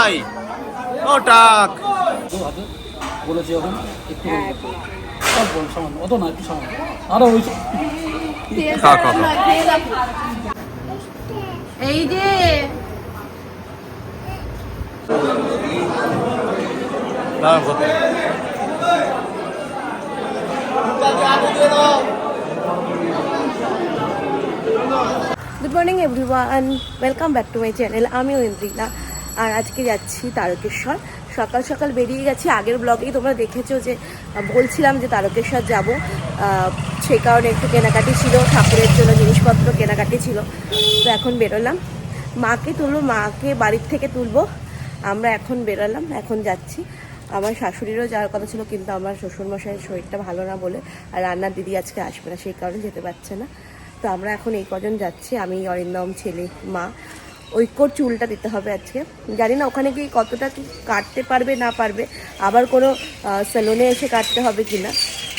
নাই ও টাক। বলেছি এখন একটু সামান্য অত না একটু সামান্য আরও ওই। এই যে good morning everyone welcome back to my channel আমি ঐন্দ্রিনা আর আজকে যাচ্ছি তারকেশ্বর। সকাল সকাল বেরিয়ে গেছি। আগের ব্লগেই তোমরা দেখেছ যে, বলছিলাম যে তারকেশ্বর যাব। সেই কারণে একটু কেনাকাটি ছিল, ঠাকুরের জন্য জিনিসপত্র কেনাকাটি ছিল। তো এখন বেরোলাম। মাকে তুলবো, মাকে বাড়ির থেকে তুলবো। আমরা এখন বেরোলাম, এখন যাচ্ছি। আমার শাশুড়িরও যাওয়ার কথা ছিল, কিন্তু আমার শ্বশুরমশাইয়ের শরীরটা ভালো না বলে আর রান্নার দিদি আজকে আসবে না, সেই কারণে যেতে পারছে না। তো আমরা এখন এই কজন যাচ্ছি, আমি অরিন্দম, ছেলে, মা। ঐক্যর চুলটা দিতে হবে আজকে। জানি না ওখানে গিয়ে কতটা কি কাটতে পারবে না পারবে আবার কোনো সেলুনে এসে কাটতে হবে কি না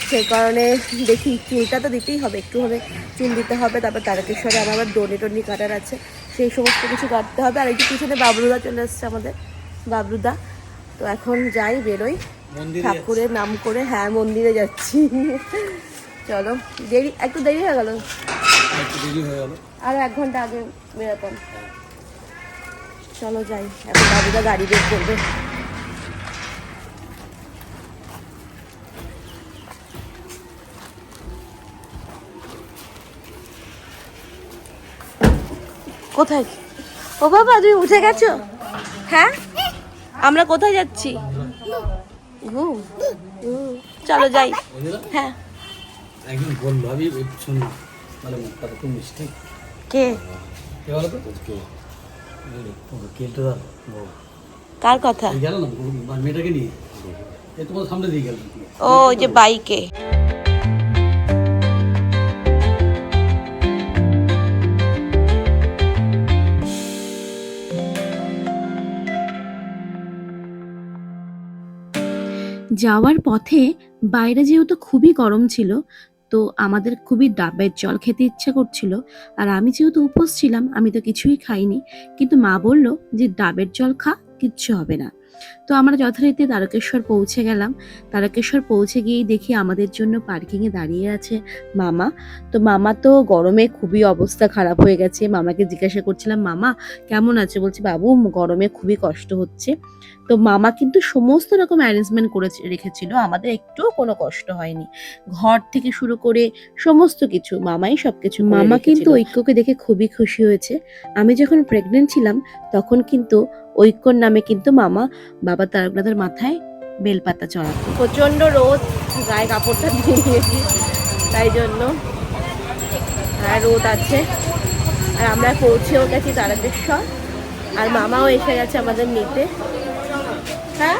সেই কারণে দেখি চুলটা তো দিতেই হবে একটু হবে চুল দিতে হবে তারপর তারকেশ্বরে আমার আবার ডোনে টোনি কাটার আছে। সেই সমস্ত কিছু কাটতে হবে। আর এই যে পিছনে বাবরুদা চলে এসছে আমাদের বাবরুদা। তো এখন যাই বেরোই। ঠাকুরের নাম করে হ্যাঁ মন্দিরে যাচ্ছি। চলো দেরি একটু দেরি হয়ে গেল। একটু দেরি হয়ে গেল। আর এক ঘণ্টা আগে বেরোতাম। চলো যাই এখন বাবুদা গাড়ি বের করবে। কোথায়? ও বাবা তুমি উঠে গেছো? হ্যাঁ? আমরা কোথায় যাচ্ছি? ঘুম চলো যাই। হ্যাঁ। একদিন বলল আমি শুন মানে মুখটা খুব মিষ্টি। কে? কে বলো তো? কার কথা? গেল না মেয়েটাকে নিয়ে। এই তোমার সামনে দিয়ে গেল। ও যে বাইকে। যাওয়ার পথে বাইরে যেহেতু খুবই গরম ছিল তো আমাদের খুবই ডাবের জল খেতে ইচ্ছা করছিল। আর আমি যেহেতু উপোস ছিলাম, আমি তো কিছুই খাইনি। কিন্তু মা বলল যে, ডাবের জল খা, কিচ্ছু হবে না। তো আমরা যথারীতি তারকেশ্বর পৌঁছে গেলাম। তারকেশ্বর পৌঁছে গিয়েই দেখি আমাদের জন্য পার্কিংয়ে দাঁড়িয়ে আছে মামা। তো মামা তো গরমে খুবই অবস্থা খারাপ হয়ে গেছে। মামাকে জিজ্ঞাসা করছিলাম মামা কেমন আছে? বলছে বাবু গরমে খুবই কষ্ট হচ্ছে। তো মামা কিন্তু সমস্ত রকম অ্যারেঞ্জমেন্ট করে রেখেছিল। আমাদের একটুও কোনো কষ্ট হয়নি। ঘর থেকে শুরু করে সমস্ত কিছু মামাই সবকিছু মামা কিন্তু ঐক্যকে দেখে খুবই খুশি হয়েছে। আমি যখন প্রেগনেন্ট ছিলাম তখন কিন্তু ঐক্যর নামে কিন্তু মামা বাবা তারকনাথের মাথায় বেলপাতা চড়া প্রচণ্ড রোদ, গায়ে কাপড়টা দিয়ে তাই জন্য আর রোদ আছে। আর আমরা পৌঁছেও গেছি তারকেশ্বর, আর মামাও এসে গেছে আমাদের নিতে। হ্যাঁ?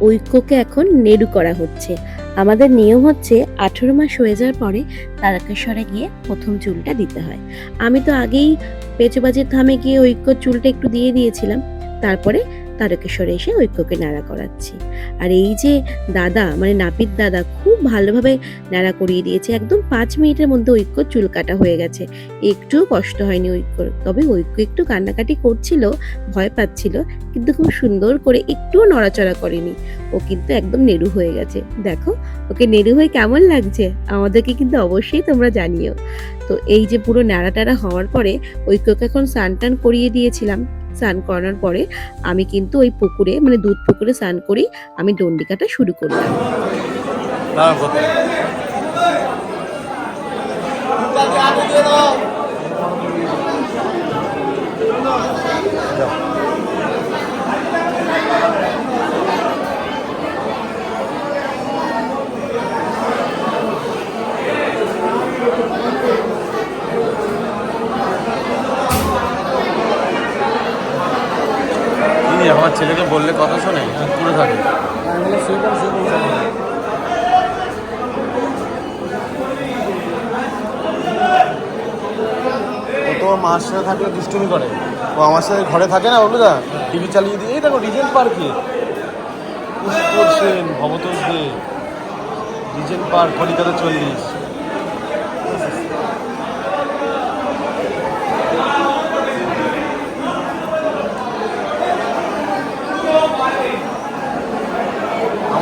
ঐক্যকে এখন নেড়ু করা হচ্ছে। আমাদের নিয়ম হচ্ছে আঠেরো মাস হয়ে যাওয়ার পরে তারকেশ্বরে গিয়ে প্রথম চুলটা দিতে হয়। আমি তো আগেই পেঁচুবাজির থামে গিয়ে ঐক্য চুলটা একটু দিয়ে দিয়েছিলাম। তারপরে তারকেশ্বরে এসে ঐক্যকে নাড়া করাচ্ছি। আর এই যে দাদা মানে নাপিত দাদা, খুব ভালোভাবে নাড়া করিয়ে দিয়েছে। একদম পাঁচ মিনিটের মধ্যে ঐক্য চুল কাটা হয়ে গেছে। একটুও কষ্ট হয়নি ঐক্যর। তবে ঐক্য একটু কান্নাকাটি করছিল, ভয় পাচ্ছিল, কিন্তু খুব সুন্দর করে একটুও নড়াচড়া করেনি। ও কিন্তু একদম নেড়ু হয়ে গেছে। দেখো, ওকে নেড়ু হয়ে কেমন লাগছে? আমাদেরকে কিন্তু অবশ্যই তোমরা জানিও। তো এই যে পুরো নাড়া টাড়া হওয়ার পরে ঐক্যকে এখন স্নান টান করিয়ে দিয়েছিলাম। স্নান করানোর পরে আমি কিন্তু ওই পুকুরে মানে দুধ পুকুরে স্নান করেই আমি দণ্ডিকাটা শুরু করলাম কত ছেলেকে বললে কথা শোনে চুপ করে থাকে আমি বললাম শুয়ে পড়ো শুয়ে পড়ো ও তো মার সাথে থাকলে দুষ্টুমি করে। ও আমার সাথে ঘরে থাকে না বলল দা টিভি চালিয়ে দিয়ে এই দেখো রিজেন্ট পার্কে করছেন ভবতোষ দে। রিজেন্ট পার্ক, কলিকাতা চল্লিশ।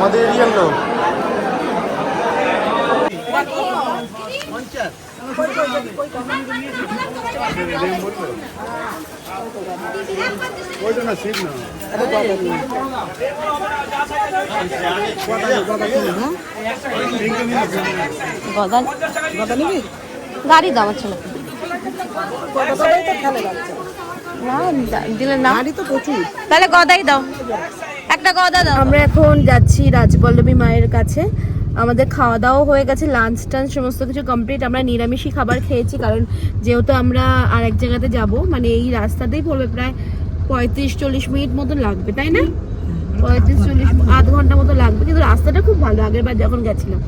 আমাদের এরিয়ার লোক। গাড়ি দাও আমার ছেলে। না দিলে না তো প্রচুর। তাহলে গদাই দাও। একটা গদা দাও। আমরা এখন যাচ্ছি রাজবল্লভী মায়ের কাছে। আমাদের খাওয়া দাওয়া হয়ে গেছে লাঞ্চ টাঞ্চ সমস্ত কিছু কমপ্লিট আমরা নিরামিষই খাবার খেয়েছি, কারণ যেহেতু আমরা আর এক জায়গাতে যাব মানে এই রাস্তাতেই পড়বে প্রায় পঁয়ত্রিশ চল্লিশ মিনিট মতো লাগবে, তাই না? পঁয়ত্রিশ চল্লিশ আধ ঘণ্টা মতো লাগবে, কিন্তু রাস্তাটা খুব ভালো। আগের বার যখন গেছিলাম,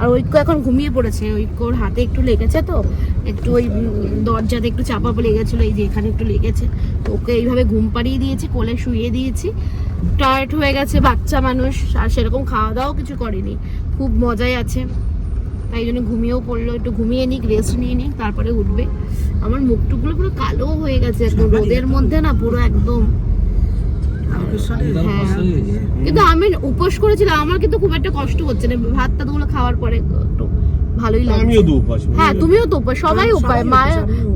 আর ঐক্য এখন ঘুমিয়ে পড়েছে। ঐক্যর হাতে একটু লেগেছে তো, একটু ওই দরজাতে একটু চাপা লেগেছিলো এই যে এখানে একটু লেগেছে। তো ওকে এইভাবে ঘুম পাড়িয়ে দিয়েছি, কোলে শুয়ে দিয়েছি। টায়ার্ড হয়ে গেছে বাচ্চা মানুষ আর সেরকম খাওয়া দাওয়াও কিছু করেনি। খুব মজাই আছে। তাই জন্য ঘুমিয়েও পড়ল একটু ঘুমিয়ে নিক রেস্ট নিয়ে নিক তারপরে উঠবে। আমার মুখটুকগুলো পুরো কালো হয়ে গেছে একদম রোদের মধ্যে না পুরো একদম। হ্যাঁ। কিন্তু আমি উপোস করেছিলাম আমার কিন্তু খুব একটা কষ্ট হচ্ছে না। ভাত টাতগুলো খাওয়ার পরে একটু ভালোই লাগছে। আমিও দু উপাস হ্যাঁ তুমিও তো উপোস সবাই উপায় মা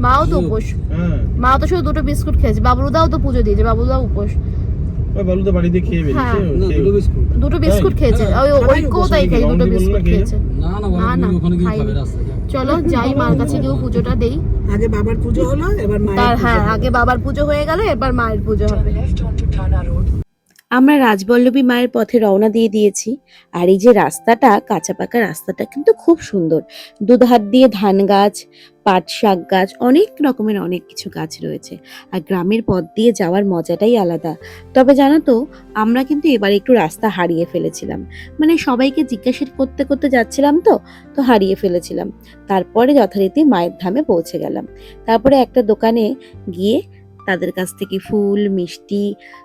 মাও তো উপোস। হ্যাঁ। মা তো শুধু দুটো বিস্কুট খেয়েছে বাবলুদাও তো পুজো দিয়েছে বাবুদাও উপোস। ওই বালুতে বাড়িতে খেয়ে বেরিয়েছে দুটো বিস্কুট। দুটো বিস্কুট খেয়েছে। ওই কো তাই খাই দুটো বিস্কুট খেয়েছে। না না ওখানে গিয়ে খাবে রাস্তায় চলো যাই মার কাছে গিয়েও পুজোটা দেই। আগে বাবার পুজো হলো এবার তার মায়ের হ্যাঁ আগে বাবার পুজো হয়ে গেল এবার মায়ের পুজো হবে। আমরা রাজবল্লভী মায়ের পথে রওনা দিয়ে দিয়েছি। আর এই যে রাস্তাটা কাঁচা পাকা রাস্তাটা কিন্তু খুব সুন্দর। দুধার দিয়ে ধান গাছ, পাট শাক গাছ, অনেক রকমের অনেক কিছু গাছ রয়েছে। আর গ্রামের পথ দিয়ে যাওয়ার মজাটাই আলাদা। তবে জানো তো, আমরা কিন্তু এবার একটু রাস্তা হারিয়ে ফেলেছিলাম। মানে সবাইকে জিজ্ঞাসা করতে করতে যাচ্ছিলাম তো তো হারিয়ে ফেলেছিলাম। তারপরে যথারীতি মায়ের ধামে পৌঁছে গেলাম। তারপরে একটা দোকানে গিয়ে তাদের কাছ থেকে ফুল মিষ্টি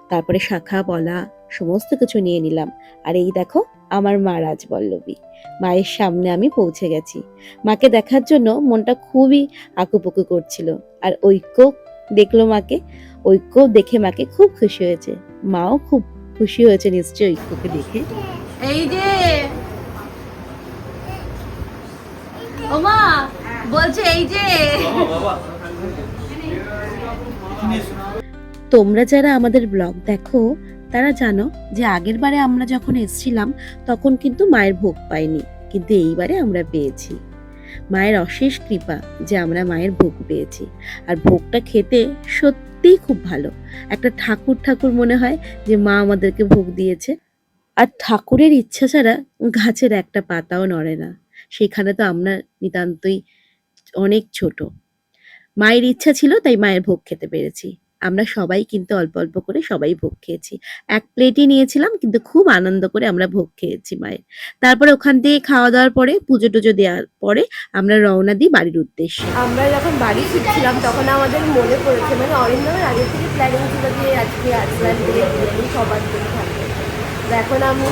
তারপরে শাখা বলা সমস্ত কিছু নিয়ে নিলাম আর এই দেখো আমার মা রাজবল্লভী মায়ের সামনে আমি পৌঁছে গেছি মাকে দেখার জন্য মনটা খুবই আকুপুকু করছিল আর ঐক্য দেখল মাকে ঐক্য দেখে মাকে খুব খুশি হয়েছে মাও খুব খুশি হয়েছে নিশ্চয়ই ঐক্যকে দেখে এই যে ওমা বলছে এই যে তোমরা যারা আমাদের ব্লগ দেখো, তারা জানো যে আগের বারে আমরা যখন এসেছিলাম, তখন কিন্তু মায়ের ভোগ পাইনি, কিন্তু এইবারে আমরা পেয়েছি। মায়ের অশেষ কৃপা যে আমরা মায়ের ভোগ পেয়েছি। আর ভোগটা খেতে সত্যিই খুব ভালো। একটা ঠাকুর ঠাকুর মনে হয় যে মা আমাদেরকে ভোগ দিয়েছে। আর ঠাকুরের ইচ্ছা ছাড়া গাছের একটা পাতাও নড়ে না। সেখানে তো আমরা নিতান্তই অনেক ছোট। মায়ের ইচ্ছা ছিল, তাই মায়ের ভোগ খেতে পেরেছি। আমরা সবাই কিন্তু অল্প অল্প করে সবাই ভোগ খেয়েছি। এক প্লেটই নিয়েছিলাম, কিন্তু খুব আনন্দ করে আমরা ভোগ খেয়েছি মায়ের। তারপরে ওখান থেকে খাওয়া দাওয়ার পরে পুজো টুজো দেওয়ার পরে আমরা রওনা দিই বাড়ির উদ্দেশ্যে। আমরা যখন বাড়ি ফিরছিলাম, তখন আমাদের মনে পড়েছে মানে অরিন্দমের আগে থেকে প্ল্যানিং ছিল যে আজকে থেকে বিরিয়ানি সবার জন্য থাকবে। এখন আমি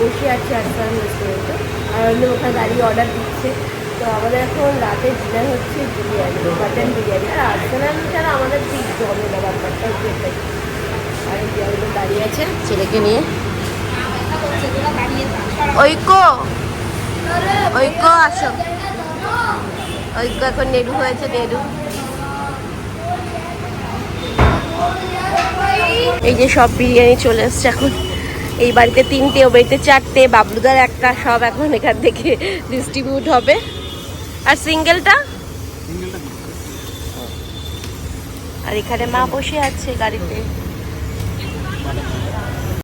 বসে আছি আজকাল রেস্টুরেন্টে আর ওখানে দাঁড়িয়ে অর্ডার দিচ্ছে। তো আমাদের এখন রাতে ডিনার হচ্ছে বিরিয়ানি মাটন বিরিয়ানি। আর আজকাল ছাড়া আমাদের ঠিক জমে না, ব্যাপারটা আর এই দাঁড়িয়ে আছে ছেলেকে নিয়ে। ঐক্য! ঐক্য আসো। ঐক্য, এখন নেডু হয়েছে, নেডু। এই যে সব বিরিয়ানি চলে এসছে এখন। এই বাড়িতে তিনটে ও বাড়িতে চারটে, বাবলুদার একটা, সব এখন এখান থেকে ডিস্ট্রিবিউট হবে। আর সিঙ্গেলটা? আর এখানে মা বসে আছে গাড়িতে।